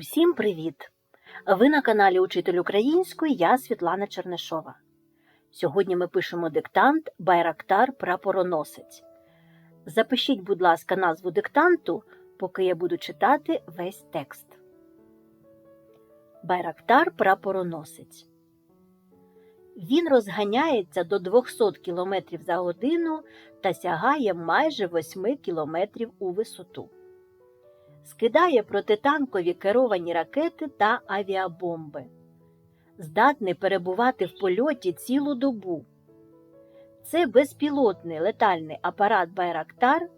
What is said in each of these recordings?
Усім привіт! Ви на каналі Учитель української, я Світлана Чернишова. Сьогодні ми пишемо диктант Байрактар Прапороносець. Запишіть, будь ласка, назву диктанту, поки я буду читати весь текст. Байрактар Прапороносець. Він розганяється до 200 км за годину та сягає майже 8 км у висоту скидає протитанкові керовані ракети та авіабомби, здатний перебувати в польоті цілу добу. Це безпілотний летальний апарат Байрактар,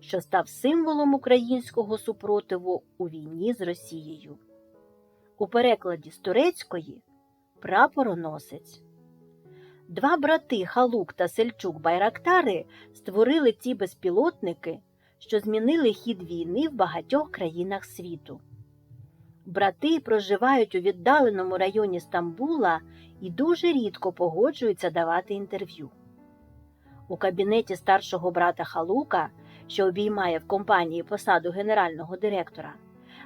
що став символом українського супротиву у війні з Росією. У перекладі з турецької прапороносець. Два брати Халук та Сельчук Байрактари створили ці безпілотники що змінили хід війни в багатьох країнах світу. Брати проживають у віддаленому районі Стамбула і дуже рідко погоджуються давати інтерв'ю. У кабінеті старшого брата Халука, що обіймає в компанії посаду генерального директора,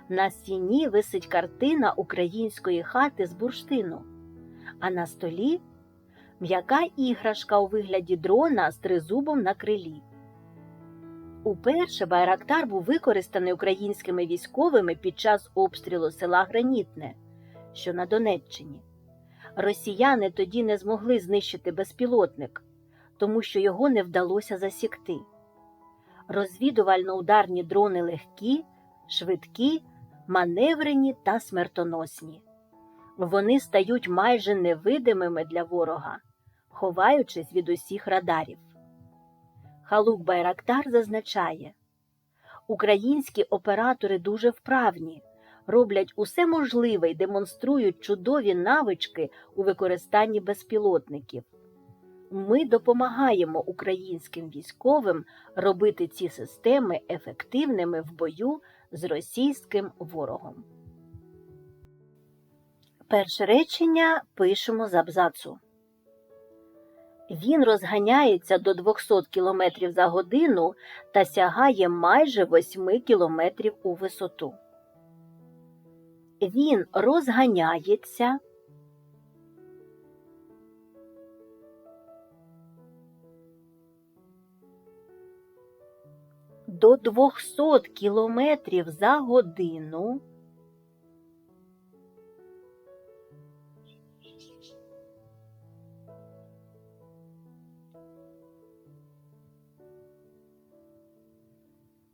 на стіні висить картина української хати з бурштину, а на столі м'яка іграшка у вигляді дрона з тризубом на крилі. Уперше Байрактар був використаний українськими військовими під час обстрілу села Гранітне, що на Донеччині. Росіяни тоді не змогли знищити безпілотник, тому що його не вдалося засікти. Розвідувально-ударні дрони легкі, швидкі, маневрені та смертоносні. Вони стають майже невидимими для ворога, ховаючись від усіх радарів. Халук Байрактар зазначає, українські оператори дуже вправні, роблять усе можливе і демонструють чудові навички у використанні безпілотників. Ми допомагаємо українським військовим робити ці системи ефективними в бою з російським ворогом. Перше речення пишемо з абзацу. Він розганяється до 200 км за годину та сягає майже 8 км у висоту. Він розганяється. До 200 км за годину.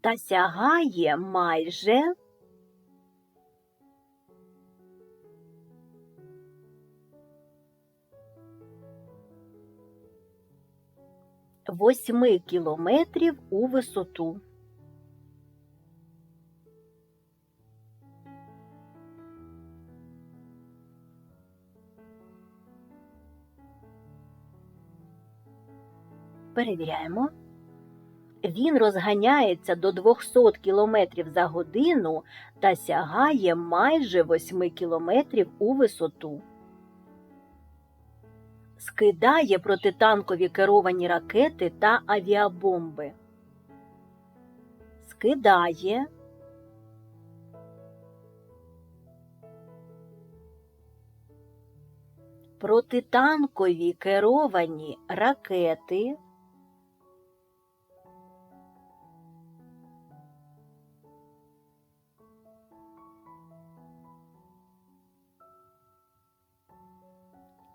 Та сягає майже восьми кілометрів у висоту. Перевіряємо. Він розганяється до 200 км за годину та сягає майже 8 км у висоту. Скидає протитанкові керовані ракети та авіабомби. Скидає. Протитанкові керовані ракети.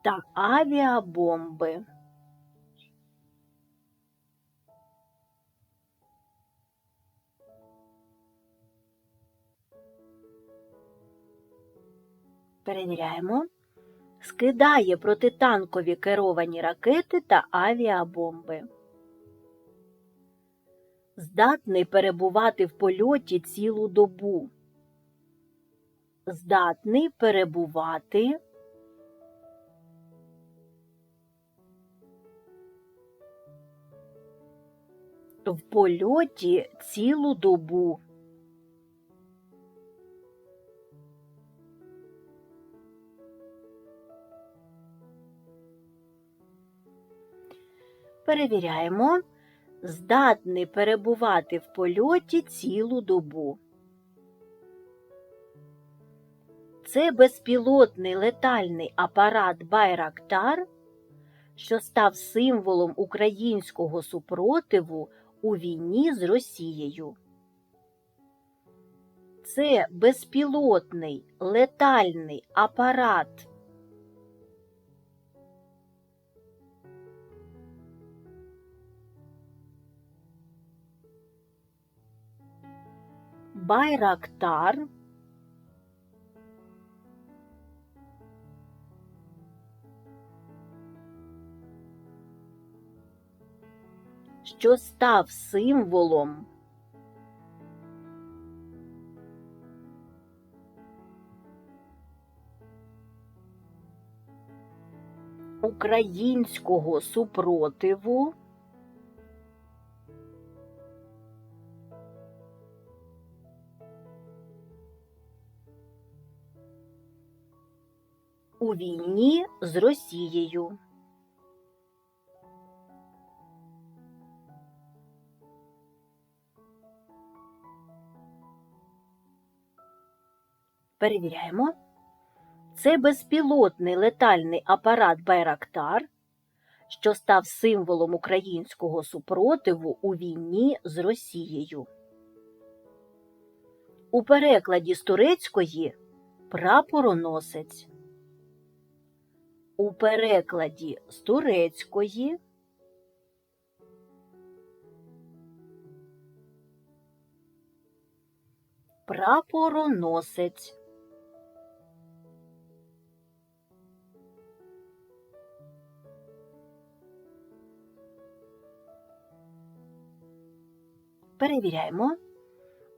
Та авіабомби. Перевіряємо. Скидає протитанкові керовані ракети та авіабомби. Здатний перебувати в польоті цілу добу. Здатний перебувати в польоті цілу добу. Перевіряємо, здатний перебувати в польоті цілу добу. Це безпілотний летальний апарат Байрактар, що став символом українського супротиву у війні з Росією. Це безпілотний летальний апарат. Байрактар що став символом українського супротиву у війні з Росією. Перевіряємо. Це безпілотний летальний апарат Байрактар, що став символом українського супротиву у війні з Росією. У перекладі з турецької прапороносець. У перекладі з турецької прапороносець. Перевіряємо.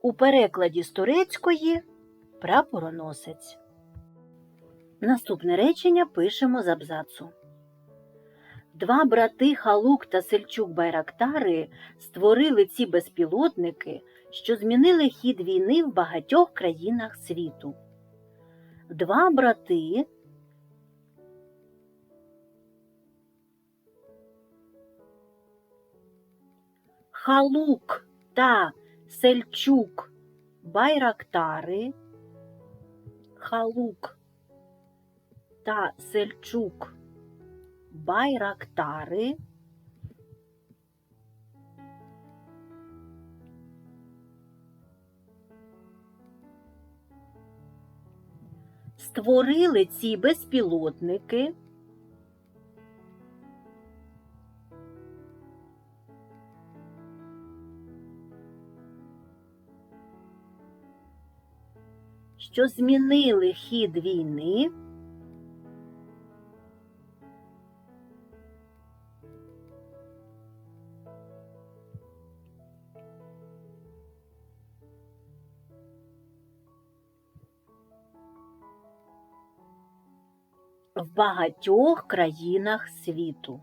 У перекладі з турецької прапороносець. Наступне речення пишемо з абзацу. Два брати Халук та Сельчук Байрактари створили ці безпілотники, що змінили хід війни в багатьох країнах світу. Два брати Халук та Сельчук Байрактари, Халук та Сельчук Байрактари створили ці безпілотники що змінили хід війни в багатьох країнах світу.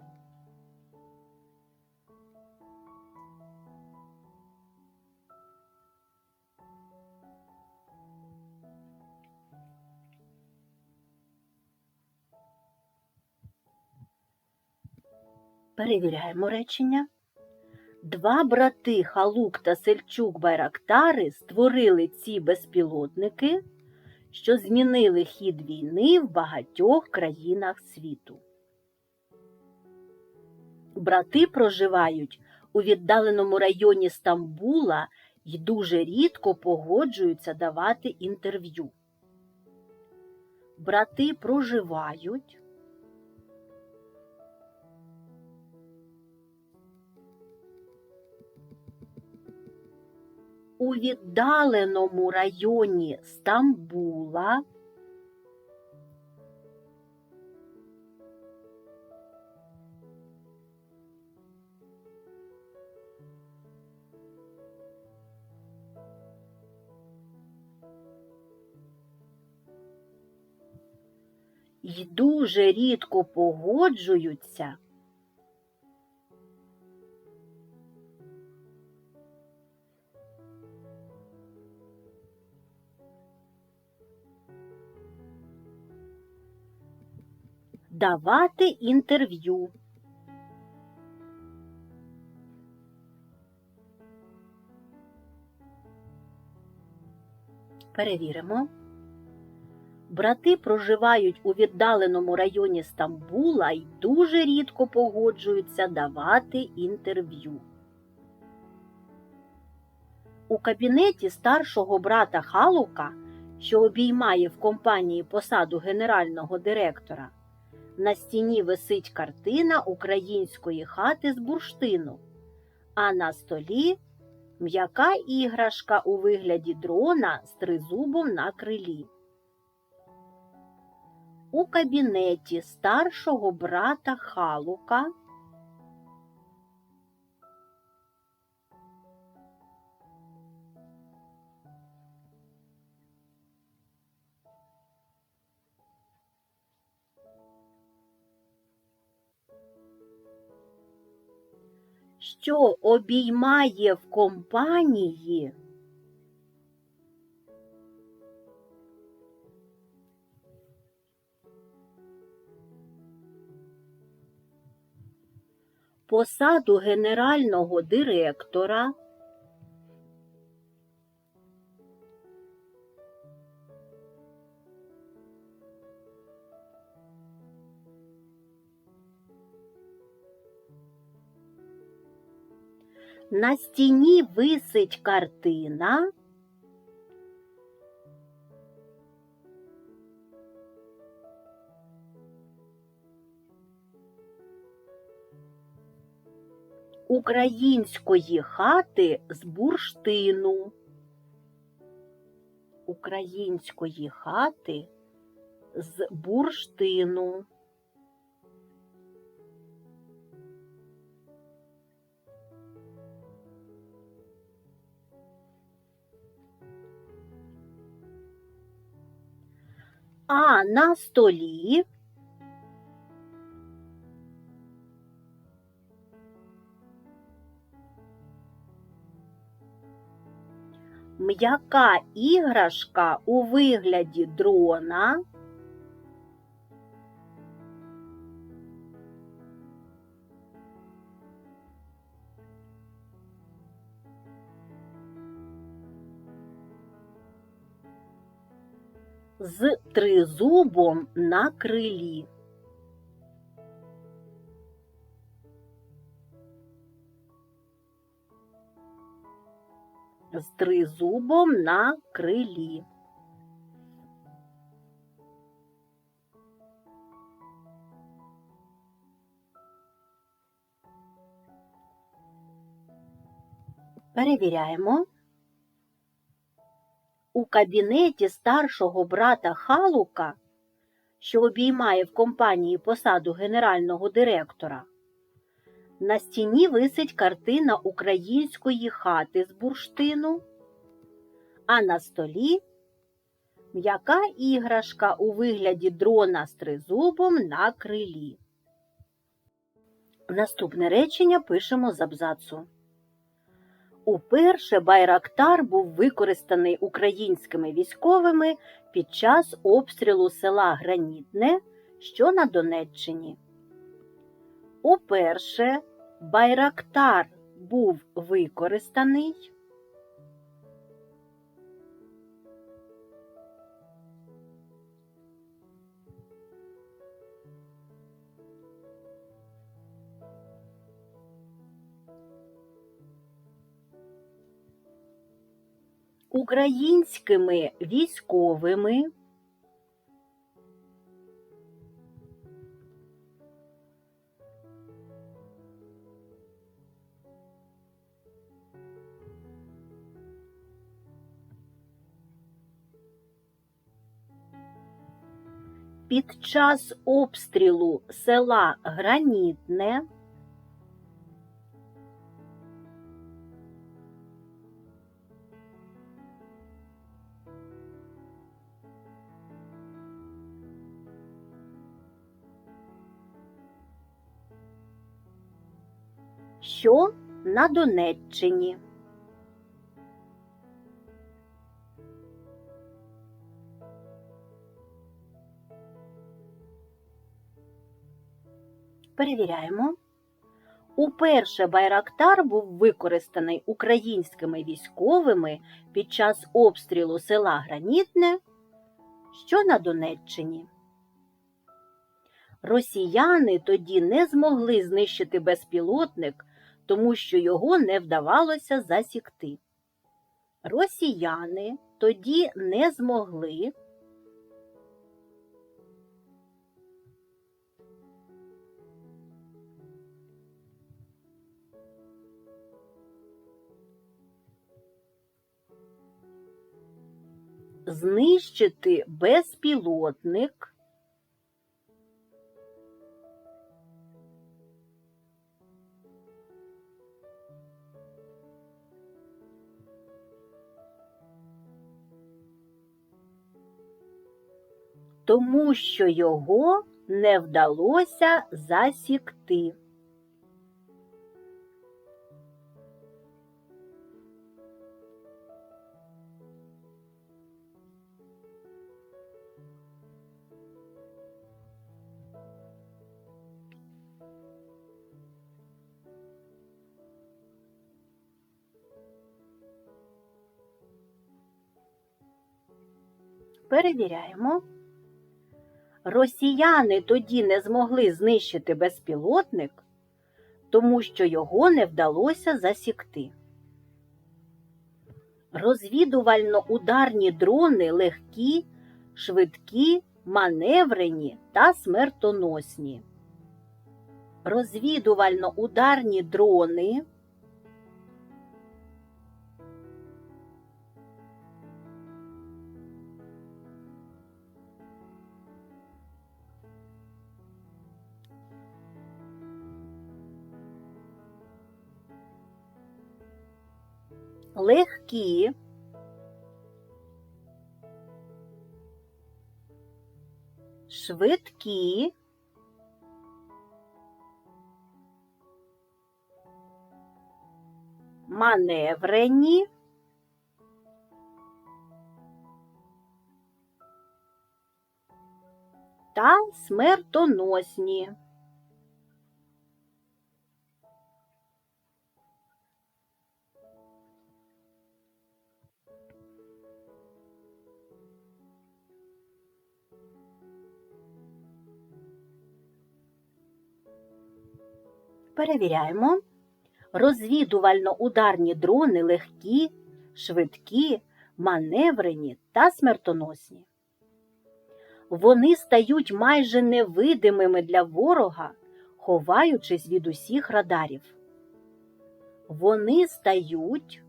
Перевіряємо речення. Два брати Халук та Сельчук Байрактари створили ці безпілотники, що змінили хід війни в багатьох країнах світу. Брати проживають у віддаленому районі Стамбула і дуже рідко погоджуються давати інтерв'ю. Брати проживають у віддаленому районі Стамбула. Й дуже рідко погоджуються давати інтерв'ю. Перевіримо. Брати проживають у віддаленому районі Стамбула і дуже рідко погоджуються давати інтерв'ю. У кабінеті старшого брата Халука, що обіймає в компанії посаду генерального директора, на стіні висить картина української хати з бурштину, а на столі м'яка іграшка у вигляді дрона з тризубом на крилі. У кабінеті старшого брата Халука що обіймає в компанії посаду генерального директора На стіні висить картина. Української хати з бурштину. Української хати з бурштину. А на столі м'яка іграшка у вигляді дрона. З тризубом на крилі. З тризубом на крилі. Перевіряємо. У кабінеті старшого брата Халука, що обіймає в компанії посаду генерального директора, на стіні висить картина української хати з бурштину, а на столі м'яка іграшка у вигляді дрона з тризубом на крилі. Наступне речення пишемо з абзацу. Уперше Байрактар був використаний українськими військовими під час обстрілу села Гранітне, що на Донеччині. Уперше Байрактар був використаний українськими військовими. Під час обстрілу села Гранітне що на Донеччині. Перевіряємо. Уперше Байрактар був використаний українськими військовими під час обстрілу села Гранітне, що на Донеччині. Росіяни тоді не змогли знищити безпілотник, тому що його не вдавалося засікти. Росіяни тоді не змогли знищити безпілотник тому що його не вдалося засікти. Перевіряємо. Росіяни тоді не змогли знищити безпілотник, тому що його не вдалося засікти. Розвідувально-ударні дрони легкі, швидкі, маневрені та смертоносні. Розвідувально-ударні дрони легкі, швидкі, маневрені, та смертоносні. Перевіряємо. Розвідувально-ударні дрони легкі, швидкі, маневрені та смертоносні. Вони стають майже невидимими для ворога, ховаючись від усіх радарів. Вони стають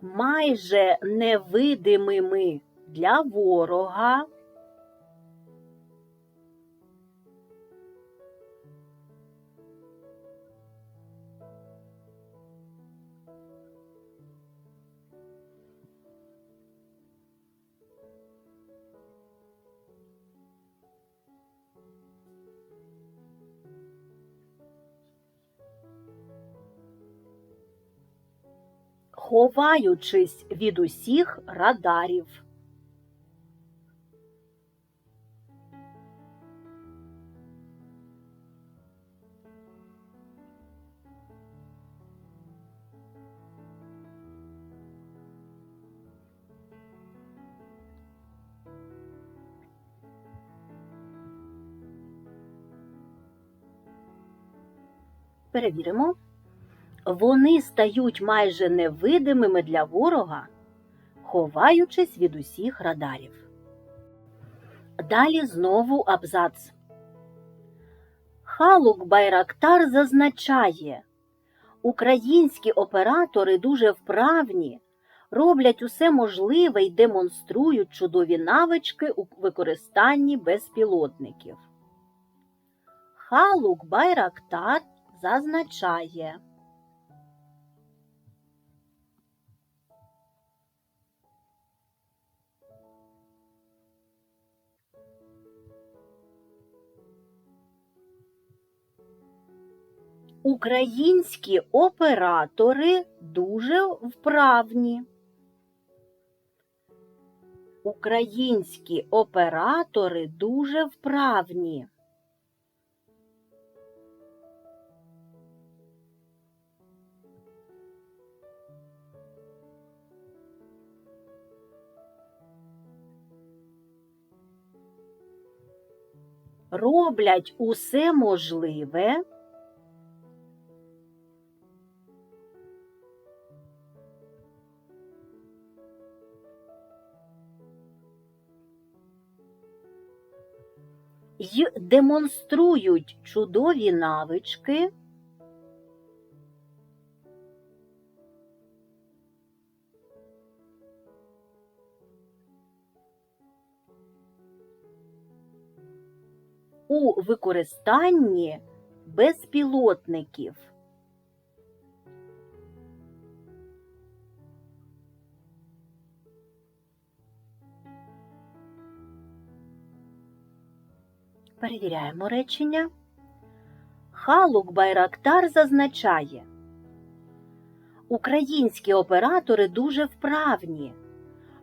майже невидимими для ворога. Ховаючись від усіх радарів. Перевіримо вони стають майже невидимими для ворога, ховаючись від усіх радарів. Далі знову абзац. Халук Байрактар зазначає, українські оператори дуже вправні, роблять усе можливе і демонструють чудові навички у використанні безпілотників. Халук Байрактар зазначає. Українські оператори дуже вправні. Українські оператори дуже вправні. Роблять усе можливе. Демонструють чудові навички. У використанні безпілотників. Перевіряємо речення. Халук Байрактар зазначає, Українські оператори дуже вправні,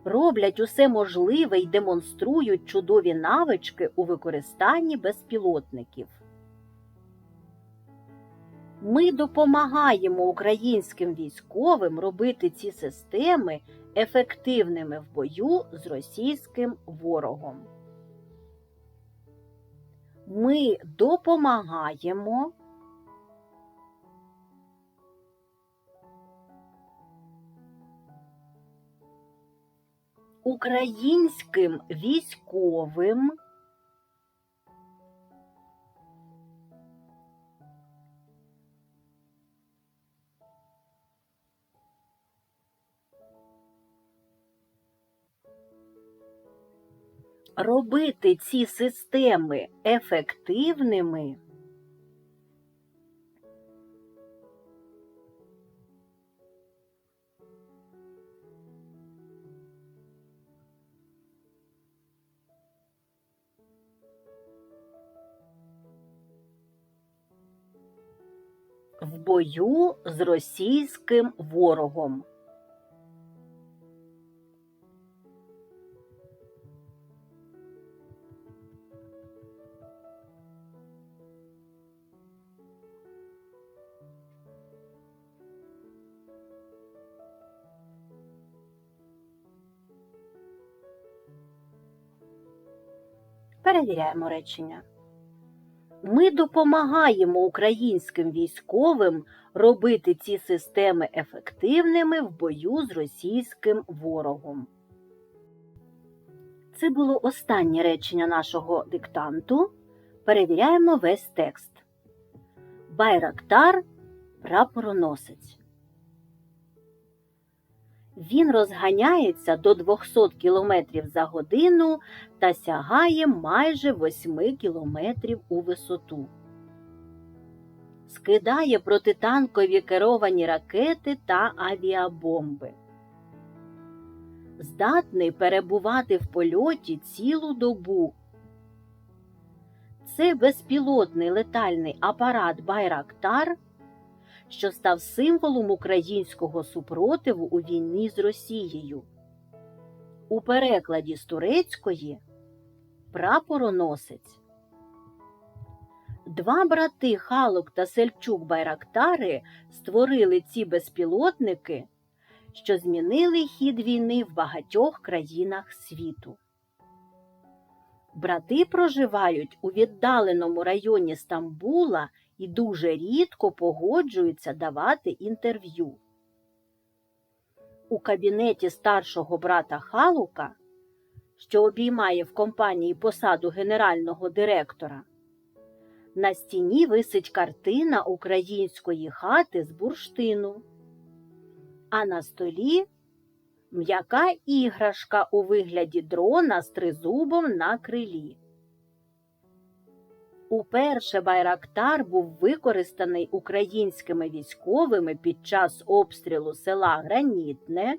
роблять усе можливе і демонструють чудові навички у використанні безпілотників. Ми допомагаємо українським військовим робити ці системи ефективними в бою з російським ворогом. Ми допомагаємо. Українським військовим робити ці системи ефективними. В бою з російським ворогом. Перевіряємо речення. Ми допомагаємо українським військовим робити ці системи ефективними в бою з російським ворогом. Це було останнє речення нашого диктанту. Перевіряємо весь текст. Байрактар прапороносець. Він розганяється до 200 км за годину та сягає майже 8 км у висоту. Скидає протитанкові керовані ракети та авіабомби. Здатний перебувати в польоті цілу добу. Це безпілотний летальний апарат Байрактар що став символом українського супротиву у війні з Росією. У перекладі з турецької прапороносець. Два брати Халок та Сельчук Байрактари створили ці безпілотники, що змінили хід війни в багатьох країнах світу. Брати проживають у віддаленому районі Стамбула і дуже рідко погоджуються давати інтерв'ю. У кабінеті старшого брата Халука, що обіймає в компанії посаду генерального директора, на стіні висить картина української хати з бурштину, а на столі м'яка іграшка у вигляді дрона з тризубом на крилі. Уперше Байрактар був використаний українськими військовими під час обстрілу села Гранітне,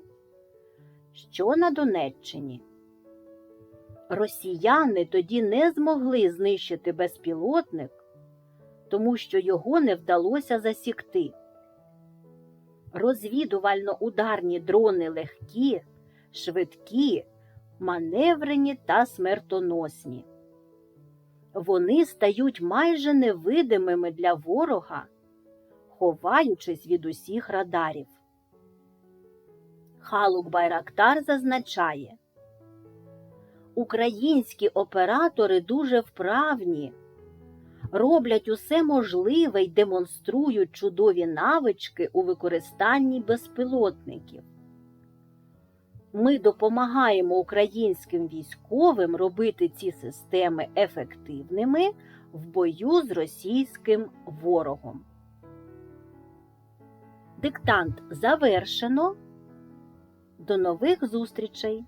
що на Донеччині. Росіяни тоді не змогли знищити безпілотник, тому що його не вдалося засікти. Розвідувально-ударні дрони легкі, швидкі, маневрені та смертоносні вони стають майже невидимими для ворога, ховаючись від усіх радарів. Халук Байрактар зазначає, Українські оператори дуже вправні, роблять усе можливе й демонструють чудові навички у використанні безпілотників. Ми допомагаємо українським військовим робити ці системи ефективними в бою з російським ворогом. Диктант завершено. До нових зустрічей!